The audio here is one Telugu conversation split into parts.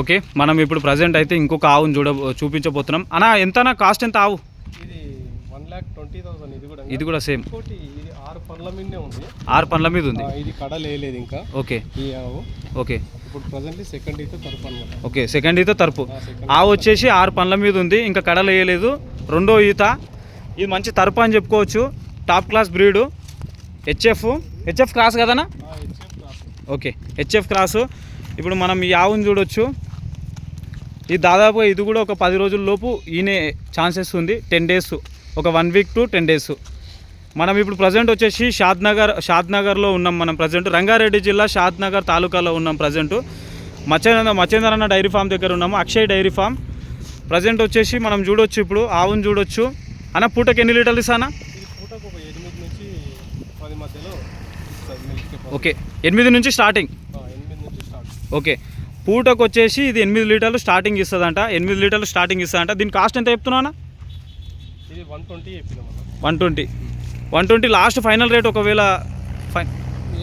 ఓకే మనం ఇప్పుడు ప్రజెంట్ అయితే ఇంకొక ఆవును చూడ చూపించబోతున్నాం. అన్న ఎంతనా కాస్ట్ ఎంత ఆవు? ఇది కూడా కూడా సేమ్. ఆరు పండ్ల మీదనే ఉంది. ఆరు పండ్ల మీద ఉంది. ఇది కడ ఇంకా. ఓకే. ఈ ఆవు. ఓకే. ఇప్పుడు ప్రజెంట్లీ సెకండ్ అయితే తరపు అనమాట ఓకే సెకండ్ ఈత తరుపు. ఆవు వచ్చేసి ఆరు పండ్ల మీద ఉంది ఇంకా కడలు వేయలేదు రెండో ఈత. ఇది మంచి తరుపు అని చెప్పుకోవచ్చు. Top class breed HF HF cross కదనా. Okay HF cross ఇప్పుడు మనం ఈ ఆవును చూడొచ్చు. ఇది దాదాపుగా ఇది కూడా ఒక పది రోజుల లోపు ఈనే ఛాన్సెస్ ఉంది. టెన్ డేస్ ఒక one week to ten days. మనం ఇప్పుడు ప్రజెంట్ వచ్చేసి షాద్ నగర్ షాద్ నగర్లో ఉన్నాం మనం ప్రజెంట్ రంగారెడ్డి జిల్లా షాద్ నగర్ తాలూకాలో ఉన్నాం ప్రజెంట్ మచ్చేంద్ర మచ్చేంద్ర అన్న డైరీ ఫామ్ దగ్గర ఉన్నాము. Akshay dairy farm. ప్రజెంట్ వచ్చేసి మనం చూడొచ్చు ఇప్పుడు ఆవును చూడొచ్చు. అన్న పూటకి ఎన్ని లీటర్లు ఇస్తానా. ఓకే ఎనిమిది నుంచి స్టార్టింగ్ ఆ, ఎనిమిది నుంచి స్టార్ట్ ఓకే. పూటకు వచ్చేసి ఇది ఎనిమిది లీటర్లు స్టార్టింగ్ ఇస్తుందంట. ఎనిమిది లీటర్లు స్టార్టింగ్ ఇస్తుందంట. దీని కాస్ట్ ఎంత చెప్తున్నానా ఇది one twenty one twenty one twenty last final rate ఒకవేళ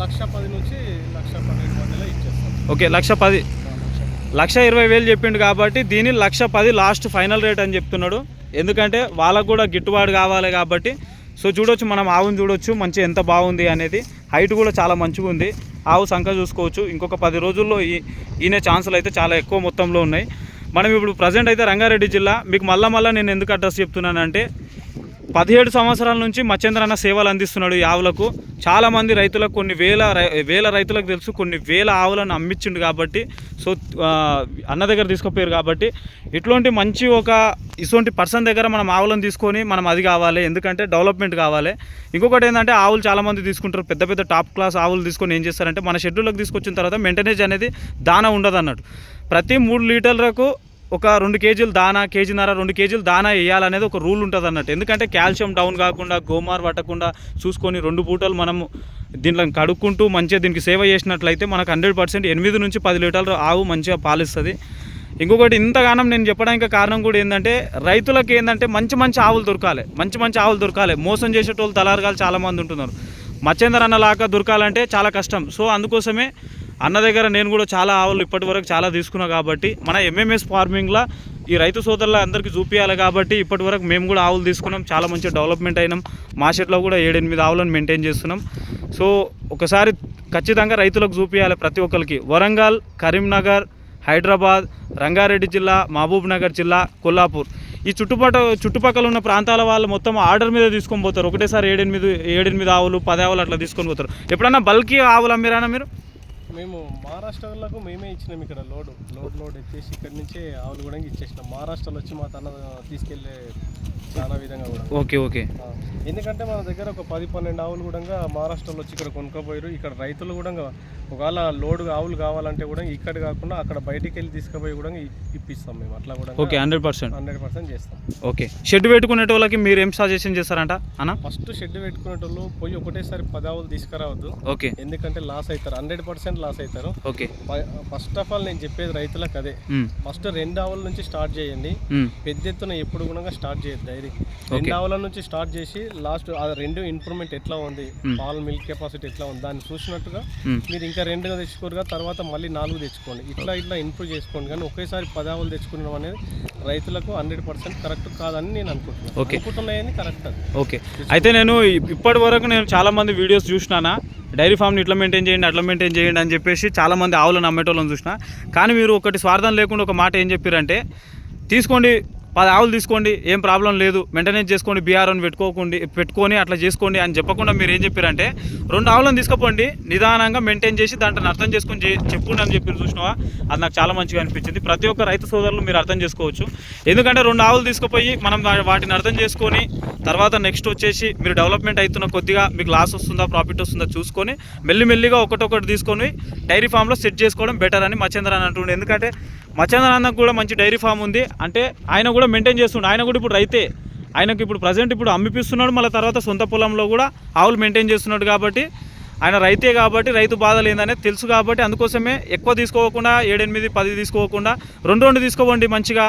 లక్ష పది నుంచి లక్ష ఇచ్చేస్తాం. ఓకే లక్ష పది. లక్ష ఇరవై వేలు చెప్పిండు కాబట్టి దీని లక్ష పది లాస్ట్ ఫైనల్ రేట్ అని చెప్తున్నాడు. ఎందుకంటే వాళ్ళకు కూడా గిట్టుబాటు కావాలి కాబట్టి. సో చూడొచ్చు మనం ఆవును చూడొచ్చు మంచి ఎంత బాగుంది అనేది. హైట్ కూడా చాలా మంచిగా ఉంది. ఆవు సంఖ్య చూసుకోవచ్చు. ఇంకొక పది రోజుల్లో ఈ ఈయన ఛాన్సులు అయితే చాలా ఎక్కువ మొత్తంలో ఉన్నాయి. మనం ఇప్పుడు ప్రజెంట్ అయితే రంగారెడ్డి జిల్లా. మీకు మళ్ళా మళ్ళీ నేను ఎందుకు అడ్రస్ చెప్తున్నానంటే పదిహేడు సంవత్సరాల నుంచి మచ్చేంద్ర అన్న సేవలు అందిస్తున్నాడు ఈ ఆవులకు. చాలామంది రైతులకు కొన్ని వేల రై- వేల రైతులకు తెలుసు కొన్ని వేల ఆవులను అమ్మించిండు కాబట్టి సో అన్న దగ్గర తీసుకుపోయారు కాబట్టి ఇట్లాంటి మంచి ఒక ఇటువంటి పర్సన్ దగ్గర మనం ఆవులను తీసుకొని మనం అది కావాలి ఎందుకంటే డెవలప్మెంట్ కావాలి. ఇంకొకటి ఏంటంటే ఆవులు చాలామంది తీసుకుంటారు పెద్ద పెద్ద టాప్ క్లాస్ ఆవులు తీసుకొని ఏం చేస్తారంటే మన షెడ్యూల్లోకి తీసుకొచ్చిన తర్వాత మెయింటెనెన్స్ అనేది దాన ఉండదు అన్నట్టు ప్రతి మూడు లీటర్లకు ఒక రెండు కేజీలు దానా కేజీన్నర రెండు కేజీలు దానా వేయాలనేది ఒక రూల్ ఉంటుంది అన్నట్టు ఎందుకంటే కాల్షియం డౌన్ కాకుండా గోమార్ పట్టకుండా చూసుకొని రెండు పూటలు మనము దీంట్లో కడుక్కుంటూ మంచిగా దీనికి సేవ చేసినట్లయితే మనకు హండ్రెడ్ పర్సెంట్ ఎనిమిది నుంచి పది లీటర్లు ఆవు మంచిగా పాలిస్తుంది. ఇంకొకటి ఇంతగానం నేను చెప్పడానికి కారణం కూడా ఏంటంటే రైతులకు ఏంటంటే మంచి మంచి ఆవులు దొరకాలి. మంచి మంచి ఆవులు దొరకాలి. మోసం చేసేటోళ్ళు తలారగాలు చాలామంది ఉంటున్నారు. మచ్చేందర్ అన్న లాగా దొరకాలంటే చాలా కష్టం. సో అందుకోసమే అన్న దగ్గర నేను కూడా చాలా ఆవులు ఇప్పటి వరకు చాలా తీసుకున్నా కాబట్టి మన ఎంఎంఎస్ ఫార్మింగ్లో ఈ రైతు సోదరుల అందరికీ చూపించాలి కాబట్టి ఇప్పటి వరకు మేము కూడా ఆవులు తీసుకున్నాం. చాలా మంచి డెవలప్మెంట్ అయినాం. మా షెట్లో కూడా ఏడెనిమిది ఆవులను మెయింటైన్ చేస్తున్నాం. సో ఒకసారి ఖచ్చితంగా రైతులకు చూపించాలి ప్రతి ఒక్కరికి. వరంగల్ కరీంనగర్ హైదరాబాద్ రంగారెడ్డి జిల్లా మహబూబ్ నగర్ జిల్లా కొల్లాపూర్. ఈ చుట్టుపక్కల చుట్టుపక్కల ఉన్న ప్రాంతాల వాళ్ళు మొత్తం ఆర్డర్ మీద తీసుకొని పోతారు. ఒకటేసారి ఏడెనిమిది ఏడెనిమిది ఆవులు పది ఆవులు అట్లా తీసుకొని పోతారు. ఎప్పుడన్నా బల్కీ ఆవులు అమ్మిరానా మీరు? మేము మహారాష్ట్రలకు మేమే ఇచ్చినాం ఇక్కడ లోడ్. లోడ్ లోడ్ ఎత్తేసి ఇక్కడ నుంచే ఆవులు కూడా ఇచ్చేసినాం. మహారాష్ట్రలో వచ్చి మా తన తీసుకెళ్ళే చాలా విధంగా కూడా. Okay okay. ఎందుకంటే మన దగ్గర ఒక పది పన్నెండు ఆవులు కూడా మహారాష్ట్రలో వచ్చి ఇక్కడ కొనుక్కోపోయారు ఇక్కడ రైతులు కూడా ఒకవేళ లోడ్ ఆవులు కావాలంటే కూడా ఇక్కడ కాకుండా అక్కడ బయటికి వెళ్ళి తీసుకుపోయి కూడా ఇప్పిస్తాం మేము. అట్లా కూడా okay hundred percent. Hundred percent చేస్తాం. ఓకే. షెడ్ పెట్టుకునే వాళ్ళకి మీరు ఏం సజెషన్ చేస్తారంట అన్న? ఫస్ట్ షెడ్ పెట్టుకునేటోళ్ళు పోయి ఒకటేసారి పది ఆవులు తీసుకురావద్దు. ఓకే. ఎందుకంటే లాస్ అవుతారు. హండ్రెడ్ పర్సెంట్ లాస్ అవుతారు. ఓకే. ఫస్ట్ ఆఫ్ ఆల్ నేను చెప్పేది రైతులకు అదే. ఫస్ట్ రెండు ఆవుల నుంచి స్టార్ట్ చేయండి. పెద్ద ఎత్తున ఎప్పుడు కూడా స్టార్ట్ చేయొద్దు డైరీ రెండు ఆవుల నుంచి స్టార్ట్ చేసి లాస్ట్ ఆ రెండు ఇంప్రూవ్మెంట్ ఎట్లా ఉంది? పాల్ మిల్క్ కెపాసిటీ ఎట్లా ఉంది? దాన్ని చూసినట్టుగా. మీరు ఇంకా రెండుగా తెచ్చుకోరుగా తర్వాత మళ్ళీ నాలుగు తెచ్చుకోండి. ఇట్లా ఇట్లా ఇంప్రూవ్ చేసుకోండి. కానీ ఒకేసారి పది ఆవులు తెచ్చుకున్నాం అనేది రైతులకు హండ్రెడ్ పర్సెంట్ కరెక్ట్ కాదని నేను అనుకుంటున్నాను. Okay. అనుకుంటున్నాయని కరెక్ట్ ఓకే. అయితే నేను ఇప్పటి వరకు నేను చాలా మంది వీడియోస్ చూసినానా? డైరీ ఫామ్ని ఇట్లా మెయింటైన్ చేయండి అట్లా మెయింటైన్ చేయండి అని చెప్పేసి చాలా మంది ఆవులను అమ్మేటోళ్ళని చూసిన. కానీ మీరు ఒకటి స్వార్థం లేకుండా ఒక మాట ఏం చెప్పారంటే తీసుకోండి పది ఆవులు తీసుకోండి ఏం ప్రాబ్లం లేదు. మెయింటెనెన్స్ చేసుకోండి బీఆర్ అని పెట్టుకోకండి పెట్టుకొని అట్లా చేసుకోండి అని చెప్పకుండా మీరు ఏం చెప్పారంటే రెండు ఆవులను తీసుకుపోండి నిదానంగా మెయింటైన్ చేసి దాంట్లో అర్థం చేసుకొని చే- అని చెప్పి చూసినావా? అది నాకు చాలా మంచిగా అనిపించింది. ప్రతి ఒక్క రైతు సోదరులు మీరు అర్థం చేసుకోవచ్చు. ఎందుకంటే రెండు ఆవులు తీసుకుపోయి మనం వాటిని అర్థం చేసుకొని తర్వాత నెక్స్ట్ వచ్చేసి మీరు డెవలప్మెంట్ అవుతున్న కొద్దిగా మీకు లాస్ వస్తుందా ప్రాఫిట్ వస్తుందా చూసుకొని మెల్లిమెల్లిగా ఒకటొకటి తీసుకొని డైరీ ఫామ్లో సెట్ చేసుకోవడం బెటర్ అని మచేంద్ర అని అంటుండే. ఎందుకంటే మచ్చేంద్ర అన్నకు కూడా మంచి డైరీ ఫామ్ ఉంది. అంటే ఆయన కూడా మెయింటైన్ చేస్తుండే. ఆయన కూడా ఇప్పుడు రైతే. ఆయనకు ఇప్పుడు ప్రజెంట్ ఇప్పుడు అమ్మిపిస్తున్నాడు. మళ్ళీ తర్వాత సొంత పొలంలో కూడా ఆవులు మెయింటైన్ చేస్తున్నాడు కాబట్టి ఆయన రైతే కాబట్టి రైతు బాధ లేదనేది తెలుసు కాబట్టి అందుకోసమే ఎక్కువ తీసుకోకుండా ఏడెనిమిది పది తీసుకోకుండా రెండు రెండు తీసుకోవండి మంచిగా.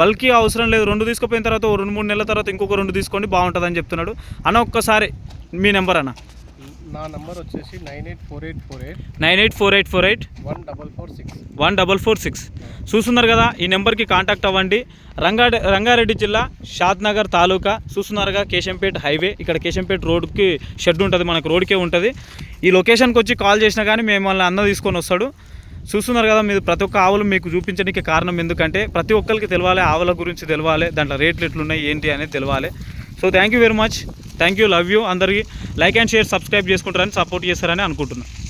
బల్కీ అవసరం లేదు. రెండు తీసుకుపోయిన తర్వాత రెండు మూడు నెలల తర్వాత ఇంకొక రెండు తీసుకోండి బాగుంటుందని చెప్తున్నాడు. అన్న ఒక్కసారి మీ నెంబర్ అన్న. నా నంబర్ వచ్చేసి nine eight four eight four eight nine eight four eight four eight one double four six one double four six. చూస్తున్నారు కదా ఈ నెంబర్కి కాంటాక్ట్ అవ్వండి. రంగా రంగారెడ్డి జిల్లా షాద్ నగర్ తాలూకా చూస్తున్నారుగా కేశంపేట హైవే. ఇక్కడ కేశంపేట రోడ్కి షెడ్ ఉంటుంది మనకు రోడ్కే ఉంటుంది. ఈ లొకేషన్కి వచ్చి కాల్ చేసినా కానీ మిమ్మల్ని అన్న తీసుకొని వస్తాడు. చూస్తున్నారు కదా మీరు ప్రతి ఒక్క ఆవులు మీకు చూపించడానికి కారణం ఎందుకంటే ప్రతి ఒక్కరికి తెలవాలి ఆవుల గురించి తెలవాలి దాంట్లో రేట్లు ఎట్లున్నాయి ఏంటి అనేది తెలవాలి. So thank you very much thank you love you అందరికీ. లైక్ అండ్ షేర్ సబ్స్క్రైబ్ చేసుకుంటారని సపోర్ట్ చేస్తారని అనుకుంటున్నాను